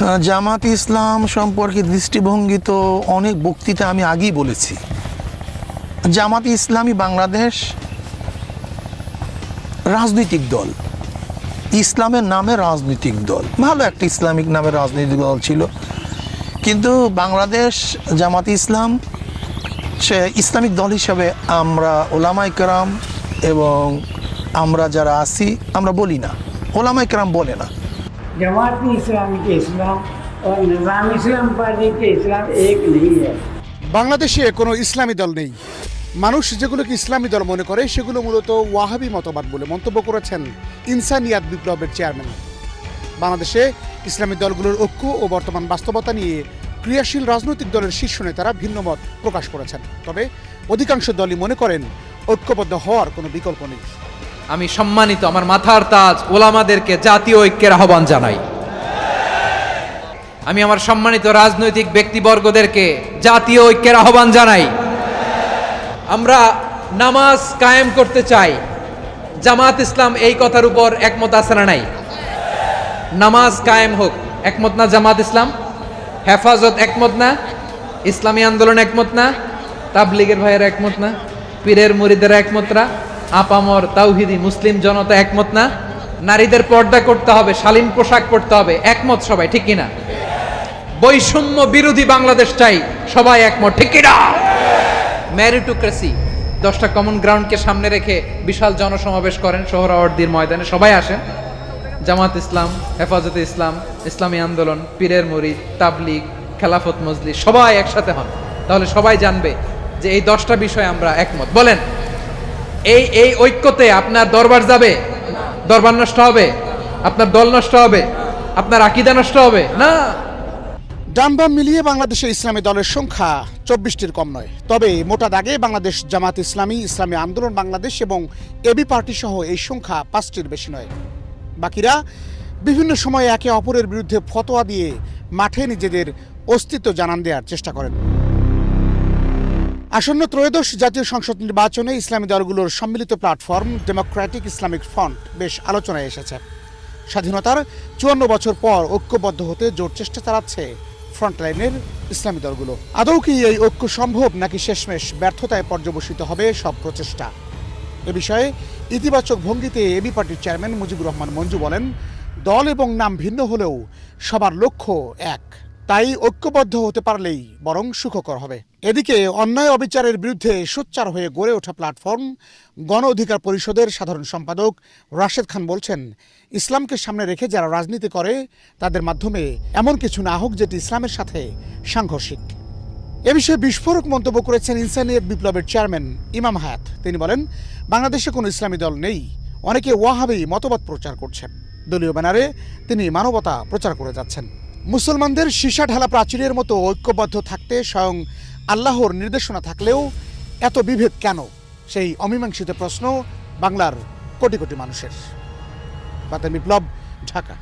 জামাত ইসলাম সম্পর্কে দৃষ্টিভঙ্গি তো অনেক বক্তৃতা আমি আগেই বলেছি। জামাত ইসলামী বাংলাদেশ রাজনৈতিক দল। ইসলামের নামে রাজনৈতিক দল। ভালো একটা ইসলামিক নামে রাজনৈতিক দল ছিল। কিন্তু বাংলাদেশ জামাত ইসলাম, সে ইসলামিক দল হিসাবে আমরা ওলামাই কেরাম এবং আমরা যারা আছি, আমরা বলি না। ওলামাই কেরাম বলে না। जमात इस्लामी के इस्लाम और निज़ाम इस्लाम पार्टी के इस्लाम एक नहीं है বাংলাদেশে কোনো ইসলামী দল নেই মানুষ যেগুলোকে ইসলামী দল মনে করে সেগুলো মূলত ওয়াহাবি মতবাদ বলে মন্তব্য করেছেন ইনসানিয়াত বিপ্লবের চেয়ারম্যান বাংলাদেশে ইসলামী দলগুলোর ঐক্য ও বর্তমান বাস্তবতা নিয়ে ক্রিয়াশীল রাজনৈতিক দলের শীর্ষ নেতারা ভিন্ন মত প্রকাশ করেছেন তবে অধিকাংশ দলই মনে করেন ঐক্যবদ্ধ হওয়ার কোনো বিকল্প নেই আমি সম্মানিত আমার মাথার তাজ ওলামাদেরকে জাতীয় ঐক্যের আহ্বান জানাই। আমি আমার সম্মানিত রাজনৈতিক ব্যক্তিবর্গদেরকে জাতীয় ঐক্যের আহ্বান জানাই। আমরা নামাজ কায়েম করতে চাই। জামাত ইসলাম এই কথার উপর একমত না নাই? নামাজ কায়েম হোক, একমত না জামাত ইসলাম? হেফাজত একমত না? ইসলামী আন্দোলন একমত না? তাবলিগের ভাইয়ের একমত না? পীরের মুরিদের একমত না? আপামর তাওহিদি মুসলিম জনতা একমত না? নারীদের পর্দা করতে হবে, শালীন পোশাক পরতে হবে, একমত সবাই, ঠিক কিনা? বৈষম্য বিরোধী বাংলাদেশ চাই, সবাই একমত, ঠিক কিনা? ম্যারিটোক্রেসি দশটা কমন গ্রাউন্ডকে সামনে রেখে বিশাল জনসমাবেশ করেন সোহরাওয়ার্দির ময়দানে, সবাই আসেন। জামাত ইসলাম, হেফাজতে ইসলাম, ইসলামী আন্দোলন, পীরের মুরিদ, তাবলিগ, খেলাফত মজলি সবাই একসাথে হন। তাহলে সবাই জানবে যে এই দশটা বিষয়ে আমরা একমত। বলেন। এই এই ঐক্যতে আপনার দরবার যাবে। দরবার নষ্ট হবে। আপনার দল নষ্ট হবে। আপনার আকিদা নষ্ট হবে। না। ডানবাম মিলিয়ে বাংলাদেশের ইসলামী দলের সংখ্যা চব্বিশটির কম নয়। তবে মোটা দাগে বাংলাদেশ জামাত ইসলামী ইসলামী আন্দোলন, বাংলাদেশ এবং এবি পার্টি সহ এই সংখ্যা পাঁচটির বেশি নয়। বাকিরা বিভিন্ন সময়ে একে অপরের বিরুদ্ধে ফতোয়া দিয়ে মাঠে নিজেদের অস্তিত্ব জানান দেওয়ার চেষ্টা করেন। আসন্ন ত্রয়োদশ জাতীয় সংসদ নির্বাচনে ইসলামী দলগুলোর সম্মিলিত প্ল্যাটফর্ম ডেমোক্রেটিক ইসলামিক ফ্রন্ট বেশ আলোচনায় এসেছে। স্বাধীনতার চুয়ান্ন বছর পর ঐক্যবদ্ধ হতে জোর চেষ্টা চালাচ্ছে ফ্রন্টলাইনের ইসলামী দলগুলো। আদৌ কি এই ঐক্য সম্ভব নাকি শেষমেশ ব্যর্থতায় পর্যবসিত হবে সব প্রচেষ্টা? এ বিষয়ে ইতিবাচক ভঙ্গিতে এবি পার্টির চেয়ারম্যান মুজিবুর রহমান মঞ্জু বলেন, দল এবং নাম ভিন্ন হলেও সবার লক্ষ্য এক। তাই ঐক্যবদ্ধ হতে পারলেই বরং সুখকর হবে। এদিকে অন্যায় অবিচারের বিরুদ্ধে সোচ্চার হয়ে গড়ে ওঠা প্ল্যাটফর্ম, গণ অধিকার পরিষদের সাধারণ সম্পাদক রাশেদ খান বলছেন, ইসলামকে সামনে রেখে যারা রাজনীতি করে, তাদের মাধ্যমে এমন কিছু না হোক যেটি ইসলামের সাথে সাংঘর্ষিক। এ বিষয়ে বিস্ফোরক মন্তব্য করেছেন ইনসানিয়ত বিপ্লবের চেয়ারম্যান ইমাম হায়াত। তিনি বলেন, বাংলাদেশে কোনো ইসলামী দল নেই, অনেকে ওয়াহাবি মতবাদ প্রচার করছেন। দলীয় ব্যানারে তিনি মানবতা প্রচার করে যাচ্ছেন। মুসলমানদের সীসা ঢালা প্রাচীরের মতো ঐক্যবদ্ধ থাকতে স্বয়ং আল্লাহর নির্দেশনা থাকলেও এত বিভেদ কেন? সেই অমীমাংসিত প্রশ্ন বাংলার কোটি কোটি মানুষের। বাতের বিপ্লব ঢাকা।